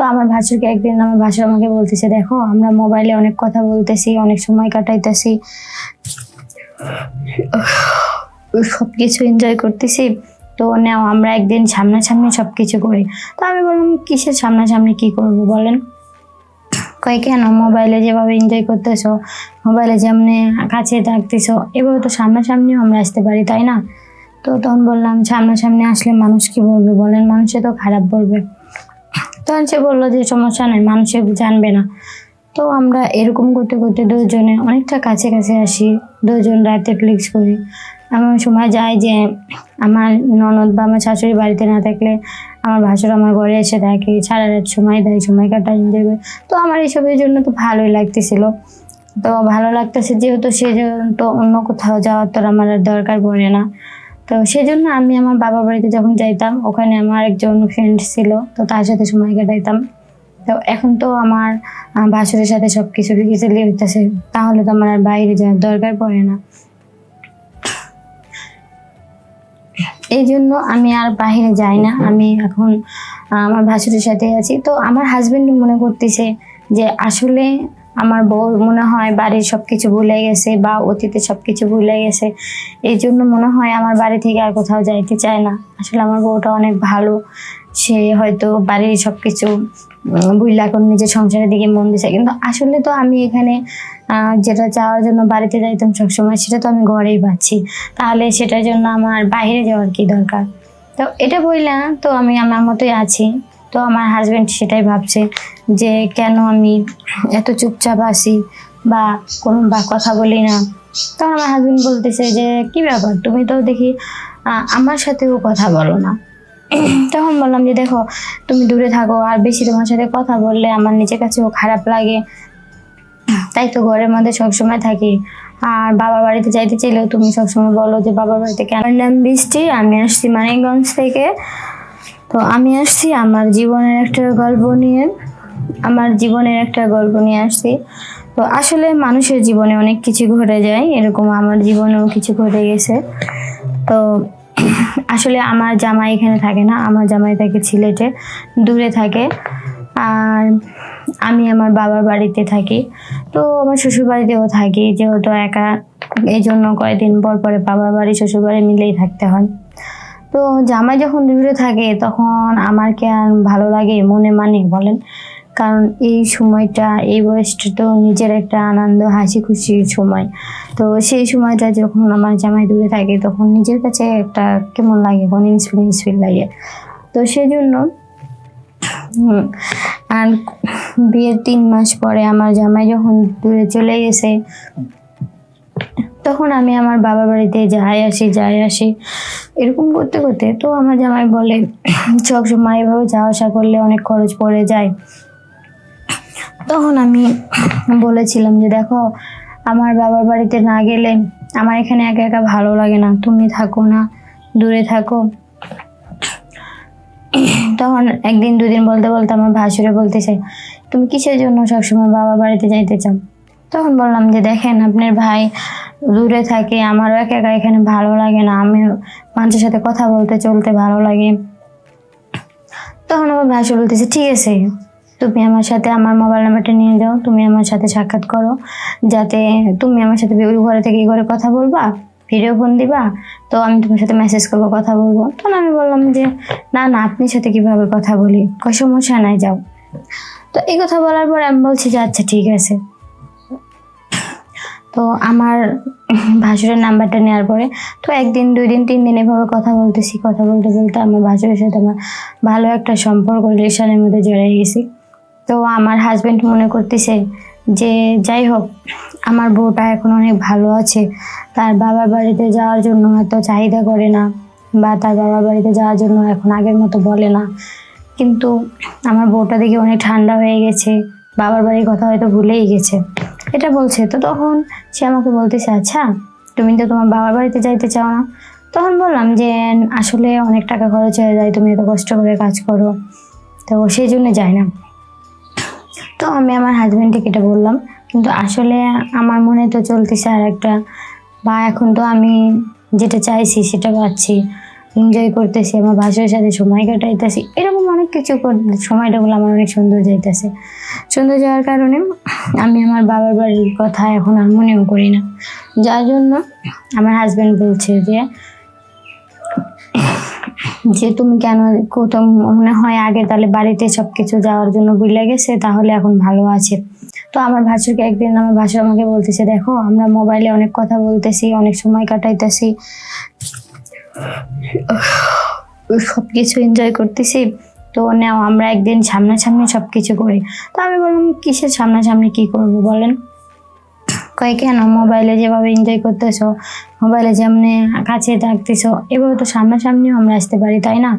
তো আমার ভাসুরকে একদিন আমার ভাসুর আমাকে বলতেছে, দেখো, আমরা মোবাইলে অনেক কথা বলতেছি, অনেক সময় কাটাইতেছি। সব কিছু এনজয় করতেছি। তো নাও, আমরা একদিন সামনাসামনি সব কিছু করি। তো আমি বললাম, কিসের সামনাসামনি কি করব বলেন? কয়, কেন? মোবাইলে যেভাবে এনজয় করতেছো মোবাইলে যেমনি কাছে থাকতেছো, এভাবে তো সামনাসামনিও আমরা আসতে পারি, তাই না? তো তখন বললাম, সামনাসামনি আসলে মানুষ কি বলবে বলেন? মানুষে তো খারাপ বলবে। তখন সে বলল যে সমস্যা নাই, মানুষে জানবে না। তো আমরা এরকম করতে করতে দুজনে অনেকটা কাছে কাছে আসি, দুজন রাতে ফ্লিক্স করি। এমন সময় যায় যে আমার ননদ বা আমার শাশুড়ি বাড়িতে না থাকলে আমার ভাসুর আমার ঘরে এসে থাকে, সারা রাত সময় দেয়, সময় কাটায় এনজয় করে। তো আমার এসবের জন্য তো ভালোই লাগতেছিল। তো ভালো লাগতেছে যেহেতু সে তো অন্য কোথাও যাওয়ার তো আমার আর দরকার পড়ে না। তো সেজন্য আমি আমার বাবা বাড়িতে যখন যাইতাম, ওখানে আমার একজন ফ্রেন্ড ছিল, তো তার সাথে সময় কাটাইতাম। তো এখন তো আমার ভাসুরের সাথে সব কিছু রিকেজেলি হইতেছে, তাহলে তো আমার আর বাইরে যাওয়ার দরকার পড়ে না। এই জন্য আমি আর বাইরে যাই না। আমি এখন আমার ভাসুরের সাথে আছি। তো আমার হাজবেন্ড মনে করতেছে যে আসলে আমার বউ মনে হয় বাড়ির সব কিছু ভুলে গেছে বা অতীতে সব কিছু ভুলে গেছে। এই জন্য মনে হয় আমার বাড়ি থেকে আর কোথাও যাইতে চায় না। আসলে আমার বউটা অনেক ভালো। সে হয়তো বাড়ির সব কিছু বুঝলে এখন নিজের সংসারের দিকে মন দিছে। কিন্তু আসলে তো আমি এখানে যেটা চাওয়ার জন্য বাড়িতে যাইতাম সবসময়, সেটা তো আমি ঘরেই পাচ্ছি। তাহলে সেটার জন্য আমার বাইরে যাওয়ার কি দরকার? তো এটা বললাম তো আমি আমার মতোই আছি। তো আমার হাজব্যান্ড সেটাই ভাবছে যে কেন আমি এত চুপচাপ আসি বা কোনো বা কথা বলি না। তখন আমার হাজব্যান্ড বলতেছে যে, কি ব্যাপার? তুমি তো দেখি আমার সাথেও কথা বলো না। তখন বললাম যে, দেখো, তুমি দূরে থাকো, আর বেশি তোমার সাথে কথা বললে আমার নিজের কাছেও খারাপ লাগে। তাই তো ঘরের মধ্যে সবসময় থাকি। আর বাবার বাড়িতে যাইতে চাইলেও তুমি সবসময় বলো যে, বাবার বাড়িতে কেন? নাম বৃষ্টি, আমি আসছি মানিকগঞ্জ থেকে। তো আমি আসছি আমার জীবনের একটা গল্প নিয়ে, আমার জীবনের একটা গল্প নিয়ে আসছি। তো আসলে মানুষের জীবনে অনেক কিছু ঘটে যায়, এরকম আমার জীবনেও কিছু ঘটে গেছে। তো আসলে আমার জামাই এখানে থাকে না, আমার জামাই থাকে সিলেটে, দূরে থাকে। আর আমি আমার বাবার বাড়িতে থাকি। তো আমার শ্বশুর বাড়িতেও থাকি, যেহেতু একা এই জন্য কয়েকদিন পর পরে বাবার বাড়ি শ্বশুর বাড়ি মিলেই থাকতে হয়। তো জামাই যখন দূরে থাকে, তখন আমার কি আর ভালো লাগে মনে মানে বলেন? কারণ এই সময়টা, এই বয়সটা তো নিজের একটা আনন্দ হাসি খুশির সময়। তো সেই সময়টা যখন আমার জামাই দূরে থাকে, তখন নিজের কাছে একটা কেমন লাগে, কোন ইন্সফিল ইন্সফিল লাগে। তো সেই জন্য আর বিয়ের তিন মাস পরে আমার জামাই যখন দূরে চলে গেছে তখন আমি আমার বাবার বাড়িতে যাই আসি যাই আসি। এরকম করতে করতে তো আমার জামাই বলে, সব সময় এভাবে যাওয়া আসা করলে অনেক খরচ পড়ে যায়। তখন আমি বলেছিলাম যে, দেখো, আমার বাবার বাড়িতে না গেলে আমার এখানে একা একা ভালো লাগে না। তুমি থাকো না, দূরে থাকো। তখন একদিন, দুদিন বলতে বলতে আমার ভাসুরে বলতে চাই তুমি কিসের জন্য সবসময় বাবার বাড়িতে যাইতে চাও? তখন বললাম যে, দেখেন, আপনার ভাই দূরে থাকে, আমারও একা একা এখানে ভালো লাগে না। আমি মানুষের সাথে কথা বলতে, চলতে ভালো লাগে। তখন আমার ভাসু বলতেছে, ঠিক আছে, তুমি আমার সাথে আমার মোবাইল নাম্বারটা নিয়ে যাও, তুমি আমার সাথে সাক্ষাৎ করো। যাতে তুমি আমার সাথে ওই ঘরে থেকে এই ঘরে কথা বলবা ভিডিও ফোন দিবা, তো আমি তোমার সাথে মেসেজ করব, কথা বলব। তখন আমি বললাম যে, না না আপনি সাথে কীভাবে কথা বলি? কই সমস্যা নাই, যাও। তো এই কথা বলার পর আমি বলছি যে আচ্ছা ঠিক আছে। তো আমার ভাসুরের নাম্বারটা নেওয়ার পরে তো একদিন দুই দিন তিন দিন এভাবে কথা বলতেছি, কথা বলতে বলতে আমার ভাসুরের সাথে আমার ভালো একটা সম্পর্ক, রিলেশনের মধ্যে জড়িয়ে গেছি। তো আমার হাজবেন্ড মনে করতেছে যে, যাই হোক, আমার বউটা এখন অনেক ভালো আছে। তার বাবার বাড়িতে যাওয়ার জন্য হয়তো চাহিদা করে না বা তার বাবার বাড়িতে যাওয়ার জন্য এখন আগের মতো বলে না। কিন্তু আমার বউটা দেখে অনেক ঠান্ডা হয়ে গেছে। বাবার বাড়ির কথা হয়তো ভুলেই গেছে। এটা বলছে, তো তখন সে আমাকে বলতেছে আচ্ছা তুমি তো তোমার বাবার বাড়িতে যাইতে চাও না। তখন বললাম যে, আসলে অনেক টাকা খরচ হয়ে যায়, তুমি এত কষ্ট করে কাজ করো। তো সেই জন্য যাই না। তো আমি আমার হাজব্যান্ডকে এটা বললাম, কিন্তু আসলে আমার মনে তো চলতেছে আর একটা বা এখন তো আমি যেটা চাইছি সেটা পাচ্ছি। এনজয় করতেছি, আমার ভাষার সাথে সময় কাটাইতেছি। এরকম অনেক কিছু কর- সময়টাগুলো আমার অনেক সুন্দর যাইতেছে। সুন্দর যাওয়ার কারণে আমি আমার বাবার বাড়ির কথা এখন আর মনেও করি না। যার জন্য আমার হাজবেন্ড বলছে যে যে তুমি কেন কোথাও মনে হয় আগে তাহলে বাড়িতে সব কিছু যাওয়ার জন্য বুঝলে গেছে, তাহলে এখন ভালো আছে। তো আমার ভাসুরকে একদিন আমার ভাসুর আমাকে বলতেছে, দেখো, আমরা মোবাইলে অনেক কথা বলতেছি, অনেক সময় কাটাইতেছি। সব কিছু এনজয় করতেছি। তো নাও, আমরা একদিন সামনাসামনি সব কিছু করি। তো আমি বললাম, কিসের সামনাসামনি কি করব বলেন? কয়, কেন? মোবাইলে যেভাবে এনজয় করতেছো মোবাইলে যেমনি কাছে থাকতেছো, এভাবে তো সামনাসামনিও আমরা আসতে পারি, তাই না?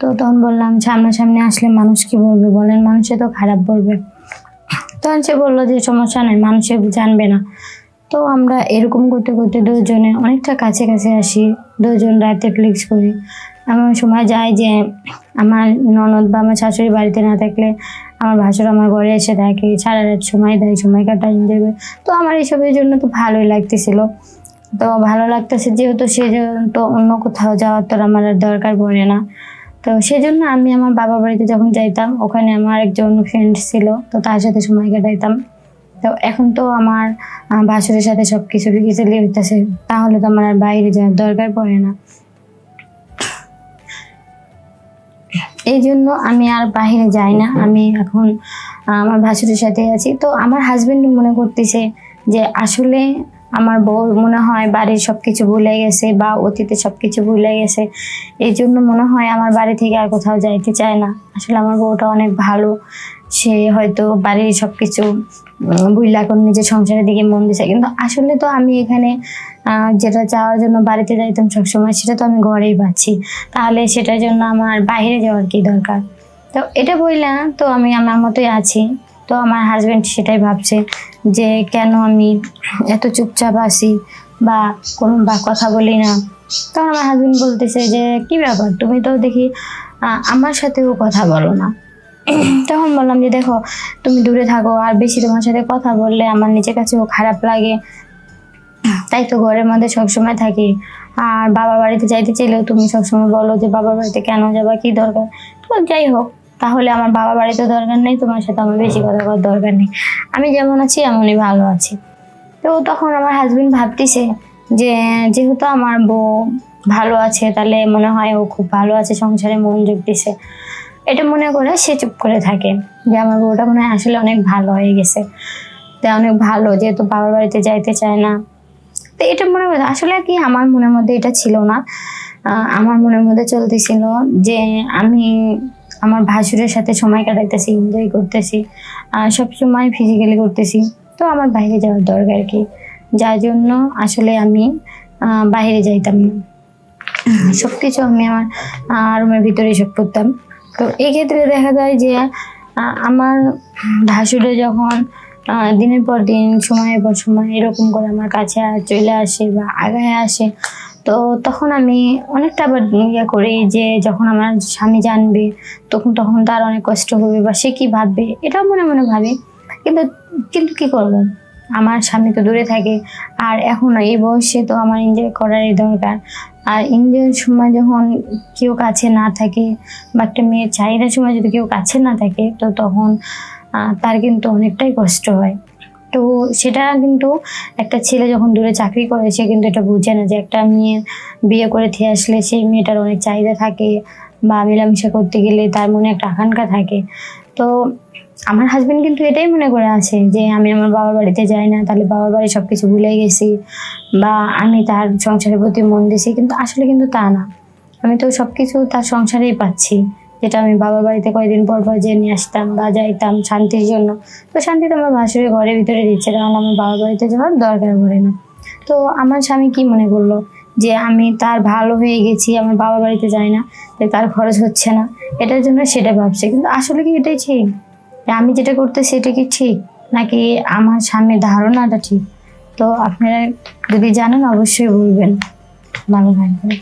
তো তখন বললাম, সামনাসামনি আসলে মানুষ কি বলবে বলেন? মানুষে তো খারাপ বলবে। তখন সে বলল যে, সমস্যা নাই, মানুষে জানবে না। তো আমরা এরকম করতে করতে দুজনে অনেকটা কাছে কাছে আসি, দুজন রাতে ফ্লিক্স করি। এমন সময় যায় যে আমার ননদ বা আমার শাশুড়ি বাড়িতে না থাকলে আমার ভাসুর আমার ঘরে এসে থাকে, সারা রাত সময় দেয়, সময় এনজয় করে। তো আমার এসবের জন্য তো ভালোই লাগতেছিল। তো ভালো লাগতেছে যেহেতু সে তো অন্য কোথাও যাওয়ার তো আমার আর দরকার পড়ে না। তো সেজন্য আমি আমার বাবা বাড়িতে যখন যাইতাম, ওখানে আমার একজন ফ্রেন্ড ছিল, তো তার সাথে সময় কাটাইতাম। তো এখন তো আমার বাসুরের সাথে সব কিছু বিকিচলি হইতেছে তাহলে তো আমার আর বাইরে যাওয়ার দরকার পড়ে না। এই জন্য আমি আর বাহিরে যাই না। আমি এখন আমার ভাসুরের সাথে আছি। তো আমার হাজবেন্ড মনে করতেছে যে আসলে আমার বউ মনে হয় বাড়ির সব কিছু ভুলে গেছে বা অতীতে সব কিছু ভুলে গেছে। এই জন্য মনে হয় আমার বাড়ি থেকে আর কোথাও যাইতে চায় না। আসলে আমার বউটা অনেক ভালো। সে হয়তো বাড়ির সব কিছু বুঝলা এখন নিজের সংসারের দিকে মন দিছে। কিন্তু আসলে তো আমি এখানে যেটা চাওয়ার জন্য বাড়িতে যাইতাম সবসময়, সেটা তো আমি ঘরেই পাচ্ছি। তাহলে সেটার জন্য আমার বাইরে যাওয়ার কি দরকার? তো এটা বললাম তো আমি আমার মতোই আছি। তো আমার হাজবেন্ড সেটাই ভাবছে। যে কেন আমি এত চুপচাপ আসি বা কোনো বা কথা বলি না। তখন আমার হাজবেন্ড বলতেছে যে, কি ব্যাপার? তুমি তো দেখি আমার সাথেও কথা বলো না। তখন বললাম যে, দেখো, তুমি দূরে থাকো, আর বেশি তোমার সাথে কথা বললে আমার নিজের কাছেও খারাপ লাগে। তাই তো ঘরের মধ্যে সবসময় থাকি। আর বাবার বাড়িতে যাইতে চাইলেও তুমি সবসময় বলো যে, বাবার বাড়িতে কেন যাবা? কি দরকার? তো যাই হোক তাহলে আমার বাবা বাড়িতে দরকার নেই, তোমার সাথে আমার বেশি কথা বলার দরকার নেই। আমি যেমন আছি, এমনই ভালো আছি। তো তখন আমার হাজবেন্ড ভাবতেছে যে, যেহেতু আমার বউ ভালো আছে, তাহলে মনে হয় ও খুব ভালো আছে, সংসারে মনোযোগ দিছে এটা মনে করে সে চুপ করে থাকে যে, আমার বউটা মনে হয় আসলে অনেক ভালো হয়ে গেছে। যে, অনেক ভালো, যেহেতু বাবার বাড়িতে যাইতে চায় না। তো এটা মনে করে, আসলে কি আমার মনের মধ্যে এটা ছিল না। আমার মনের মধ্যে চলতেছিল যে, আমি আমার ভাসুরের সাথে সময় কাটাইতেছি এনজয় করতেছি সব সময় ফিজিক্যালি করতেছি। তো আমার বাইরে যাওয়ার দরকার কি? যার জন্য আসলে আমি বাইরে যাইতাম না। সব কিছু আমি আমার রুমের ভিতরে সব করতাম। তো এই ক্ষেত্রে দেখা যায় যে আমার ভাসুরে যখন দিনের পর দিন, সময়ের পর সময় এরকম করে আমার কাছে চলে আসে বা আগায় আসে তো তখন আমি অনেকটা আবার ইয়ে করি যে যখন আমার স্বামী জানবে, তখন তখন তার অনেক কষ্ট হবে বা সে কি ভাববে, এটাও মনে মনে ভাবি। কিন্তু কিন্তু কি করব? আমার স্বামী তো দূরে থাকে। আর এখন এই বয়সে তো আমার এনজয় করারই দরকার। আর এনজয়ের সময় যখন কেউ কাছে না থাকে বা একটা মেয়ের চাহিদার সময় যদি কেউ কাছে না থাকে, তো তখন তার কিন্তু অনেকটাই কষ্ট হয়। তো সেটা কিন্তু একটা ছেলে যখন দূরে চাকরি করে, সে কিন্তু এটা বুঝে না যে একটা মেয়ে বিয়ে করে থেকে আসলে সেই মেয়েটার অনেক চাহিদা থাকে বা মেলামেশা করতে গেলে তার মনে একটা আকাঙ্ক্ষা থাকে। তো আমার হাজব্যান্ড কিন্তু এটাই মনে করে আছে যে, আমি আমার বাবার বাড়িতে যাই না, তাহলে বাবার বাড়ি সব কিছু ভুলে গেছি বা আমি তার সংসারের প্রতি মন দিছি কিন্তু আসলে কিন্তু তা না। আমি তো সব কিছু তার সংসারেই পাচ্ছি। যেটা আমি বাবার বাড়িতে কয়েকদিন পর পর যেয়ে নিয়ে আসতাম বা যাইতাম শান্তির জন্য। তো শান্তি তো আমার ভাসুরের ঘরের ভিতরে দিচ্ছে, কারণ আমার বাবার বাড়িতে যাওয়ার দরকার পড়ে না। তো আমার স্বামী কি মনে করল? যে আমি তার ভালো হয়ে গেছি, আমার বাবা বাড়িতে যাই না তার খরচ হচ্ছে না, এটার জন্য সেটা ভাবছে। কিন্তু আসলে কি এটাই ঠিক? যে আমি যেটা করতে সেটা কি ঠিক? নাকি আমার স্বামীর ধারণাটা ঠিক? তো আপনারা যদি জানেন, অবশ্যই বলবেন। ভালো থাকবেন।